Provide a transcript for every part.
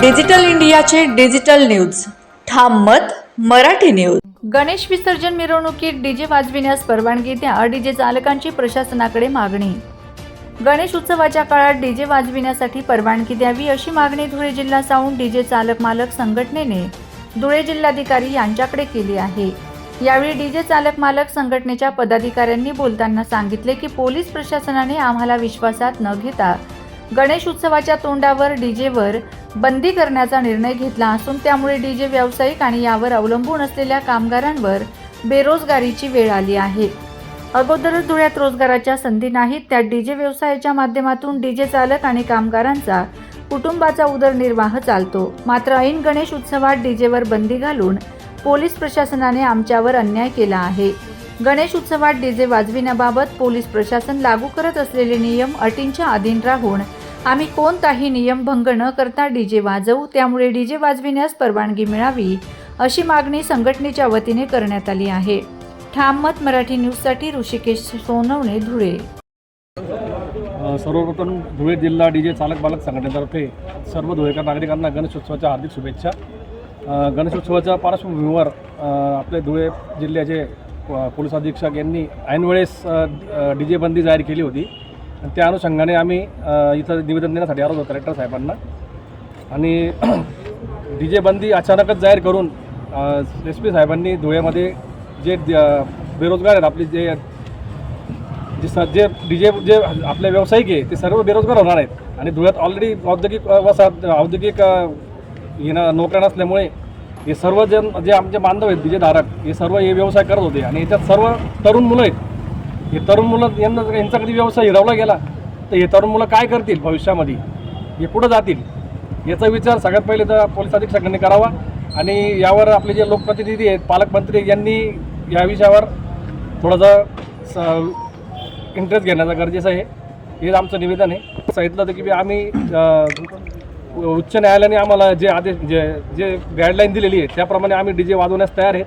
Digital इंडियाचे digital news. ठाम मत मराठी न्यूज. गणेश विसर्जन मिरवणुकीत डीजे वाजविण्यास परवानगी द्या डीजे चालकांची प्रशासनाकडे मागणी. गणेश उत्सवाच्या काळात डीजे वाजविण्यासाठी परवानगी द्यावी अशी मागणी धुळे जिल्हा साऊंड डीजे चालक मालक संघटनेने धुळे जिल्हाधिकारी यांच्याकडे केली आहे. यावेळी डीजे चालक मालक संघटनेच्या पदाधिकाऱ्यांनी बोलताना सांगितले की पोलीस प्रशासनाने आम्हाला विश्वासात न घेता गणेश उत्सवाच्या तोंडावर डीजेवर बंदी करण्याचा निर्णय घेतला असून त्यामुळे डी जे व्यावसायिक आणि यावर अवलंबून असलेल्या कामगारांवर बेरोजगारीची वेळ आली आहे. अगोदरच धुळ्यात रोजगाराच्या संधी नाहीत त्यात डी जे व्यवसायाच्या माध्यमातून डी जे चालक आणि कामगारांचा कुटुंबाचा उदरनिर्वाह चालतो. मात्र ऐन गणेश उत्सवात डी जेवर बंदी घालून पोलीस प्रशासनाने आमच्यावर अन्याय केला आहे. गणेश उत्सवात डीजे वाजविण्याबाबत पोलीस प्रशासन लागू करत असलेले नियम अटींच्या अधीन राहून आम्ही कोणताही नियमभंग न करता डी जे वाजवू त्यामुळे डी जे वाजविण्यास परवानगी मिळावी अशी मागणी संघटनेच्या वतीने करण्यात आली आहे. ठाममत मराठी न्यूजसाठी ऋषिकेश सोनवणे धुळे. सर्वप्रथम धुळे जिल्हा डी जे चालक बालक संघटनेतर्फे सर्व धुळेकर नागरिकांना गणेशोत्सवाच्या हार्दिक शुभेच्छा. गणेशोत्सवाच्या पार्श्वभूमीवर आपले धुळे जिल्ह्याचे पोलीस अधीक्षक यांनी ऐनवेळेस डी जे बंदी जाहीर केली होती. आणि त्या अनुषंगाने आम्ही इथं निवेदन देण्यासाठी आलो होतो कलेक्टर साहेबांना. आणि डी जे बंदी अचानकच जाहीर करून एस पी साहेबांनी धुळ्यामध्ये जे बेरोजगार आहेत आपले जे जे स जे डी जे जे आपले व्यावसायिक आहे ते सर्व बेरोजगार होणार आहेत. आणि धुळ्यात ऑलरेडी औद्योगिक वसाहत औद्योगिक येणं नोकऱ्या नसल्यामुळे हे सर्व जण जे आमचे बांधव आहेत डीजे धारक हे सर्व हे व्यवसाय करत होते. आणि याच्यात सर्व तरुण मुलं आहेत हे तरुण मुलं यांना यांचा कधी व्यवसाय हिरावला गेला तर हे तरुण मुलं काय करतील भविष्यामध्ये? हे कुठं जातील? याचा विचार सगळ्यात पहिले तर पोलीस अधीक्षकांनी करावा आणि यावर आपले जे लोकप्रतिनिधी आहेत पालकमंत्री यांनी या विषयावर थोडंसं स इंटरेस्ट घेण्याचं गरजेचं आहे. हे आमचं निवेदन आहे. सांगितलं होतं की आम्ही उच्च न्यायालयाने आम्हाला जे आदेश जे जे गाईडलाईन दिलेली आहे त्याप्रमाणे आम्ही डी जे वाजवण्यास तयार आहेत.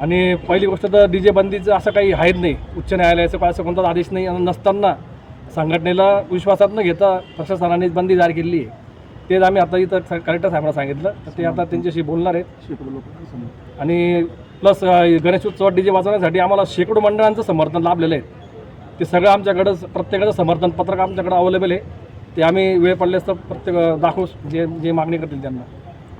आणि पहिली गोष्ट तर डी जे बंदीचं असं काही आहेत नाही. उच्च न्यायालयाचं असं कोणताच आदेश नाही आणि नसताना संघटनेला विश्वासात न घेता प्रशासनाने बंदी जाहीर केलेली आहे. तेच आम्ही आता इथं कलेक्टर साहेबांना सांगितलं. तर ते आता त्यांच्याशी बोलणार आहेत. आणि प्लस गणेश उत्सव डी जे वाचवण्यासाठी आम्हाला शेकडो मंडळांचं समर्थन लाभलेलं आहे. ते सगळं आमच्याकडं प्रत्येकाचं समर्थन पत्रक आमच्याकडं अवेलेबल आहे. ते आम्ही वेळ पडल्यास तर प्रत्येक दाखवू जे जे मागणी करतील त्यांना.